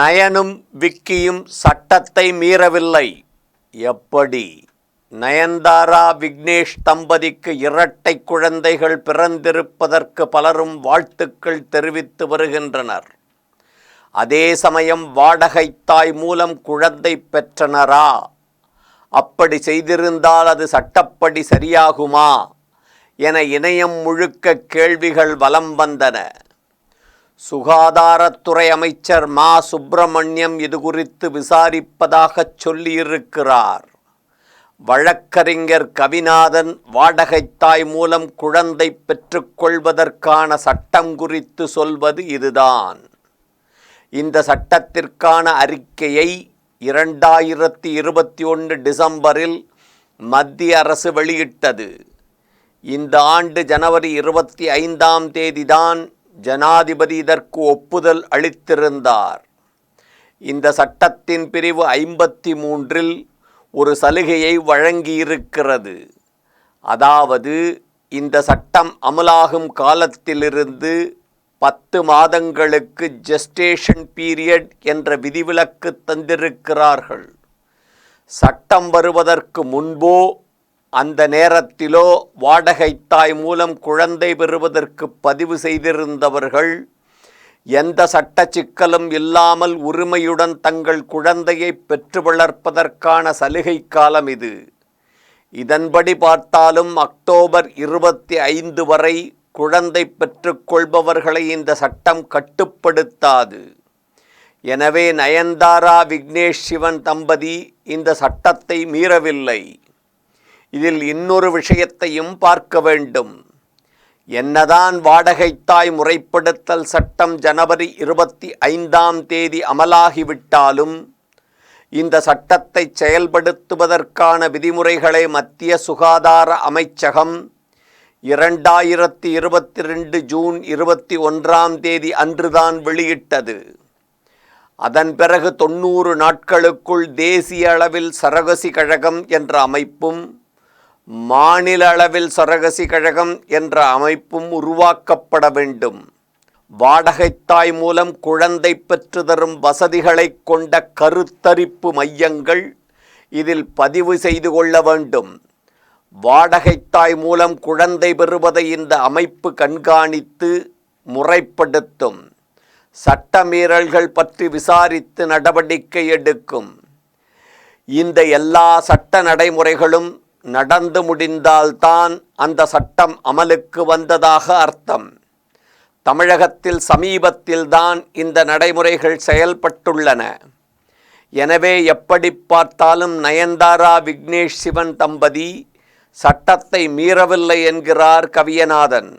நயனும் விக்கியும் சட்டத்தை மீறவில்லை. எப்படி? நயன்தாரா விக்னேஷ் தம்பதிக்கு இரட்டை குழந்தைகள் பிறந்திருப்பதற்கு பலரும் வாழ்த்துக்கள் தெரிவித்து வருகின்றனர். அதே சமயம் வாடகை தாய் மூலம் குழந்தை பெற்றனரா? அப்படி செய்திருந்தால் அது சட்டப்படி சரியாகுமா? என இணையம் முழுக்க கேள்விகள் வலம் வந்தன. சுகாதாரத்துறை அமைச்சர் மா. சுப்பிரமணியம் இது குறித்து விசாரிப்பதாகச் சொல்லியிருக்கிறார். வழக்கறிஞர் கவிநாதன் வாடகைத்தாய் மூலம் குழந்தை பெற்றுக்கொள்வதற்கான சட்டம் குறித்து சொல்வது இதுதான். இந்த சட்டத்திற்கான அறிக்கையை இரண்டாயிரத்தி இருபத்தி ஒன்று டிசம்பரில் மத்திய அரசு வெளியிட்டது. இந்த ஆண்டு ஜனவரி இருபத்தி ஐந்தாம் தேதிதான் ஜனாதிபதி இதற்கு ஒப்புதல் அளித்திருந்தார். இந்த சட்டத்தின் பிரிவு ஐம்பத்தி மூன்றில் ஒரு சலுகையை வழங்கியிருக்கிறது. அதாவது இந்த சட்டம் அமலாகும் காலத்திலிருந்து பத்து மாதங்களுக்கு ஜெஸ்டேஷன் பீரியட் என்ற விதிவிலக்கு தந்திருக்கிறார்கள். சட்டம் வருவதற்கு முன்போ அந்த நேரத்திலோ வாடகைத்தாய் தாய் மூலம் குழந்தை பெறுவதற்கு பதிவு செய்திருந்தவர்கள் எந்த சட்ட சிக்கலும் இல்லாமல் உரிமையுடன் தங்கள் குழந்தையை பெற்று வளர்ப்பதற்கான சலுகை காலம் இது. இதன்படி பார்த்தாலும் அக்டோபர் இருபத்தி ஐந்து வரை குழந்தை பெற்றுக்கொள்பவர்களை இந்த சட்டம் கட்டுப்படுத்தாது. எனவே நயன்தாரா விக்னேஷ் சிவன் தம்பதி இந்த சட்டத்தை மீறவில்லை. இதில் இன்னொரு விஷயத்தையும் பார்க்க வேண்டும். என்னதான் வாடகைத்தாய் முறைப்படுத்தல் சட்டம் ஜனவரி இருபத்தி ஐந்தாம் தேதி அமலாகிவிட்டாலும் இந்த சட்டத்தை செயல்படுத்துவதற்கான விதிமுறைகளை மத்திய சுகாதார அமைச்சகம் இரண்டாயிரத்தி இருபத்தி ரெண்டு ஜூன் இருபத்தி ஒன்றாம் தேதி அன்றுதான் வெளியிட்டது. அதன் பிறகு தொண்ணூறு நாட்களுக்குள் தேசிய அளவில் சரகசி கழகம் என்ற அமைப்பும் மாநில அளவில் சரகசி கழகம் என்ற அமைப்பும் உருவாக்கப்பட வேண்டும். வாடகைத்தாய் மூலம் குழந்தை பெற்று தரும் வசதிகளை கொண்ட கருத்தரிப்பு மையங்கள் இதில் பதிவு செய்து கொள்ள வேண்டும். வாடகைத்தாய் மூலம் குழந்தை பெறுவதை இந்த அமைப்பு கண்காணித்து முறைப்படுத்தும். சட்டமீறல்கள் பற்றி விசாரித்து நடவடிக்கை எடுக்கும். இந்த எல்லா சட்ட நடைமுறைகளும் நடந்து முடிந்தால்தான் அந்த சட்டம் அமலுக்கு வந்ததாக அர்த்தம். தமிழகத்தில் சமீபத்தில்தான் இந்த நடைமுறைகள் செயல்பட்டுள்ளன. எனவே எப்படி பார்த்தாலும் நயன்தாரா விக்னேஷ் சிவன் தம்பதி சட்டத்தை மீறவில்லை என்கிறார் கவியநாதன்.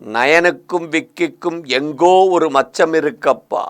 நயனுக்கும் விக்கிக்கும் எங்கோ ஒரு மச்சம் இருக்கப்பா.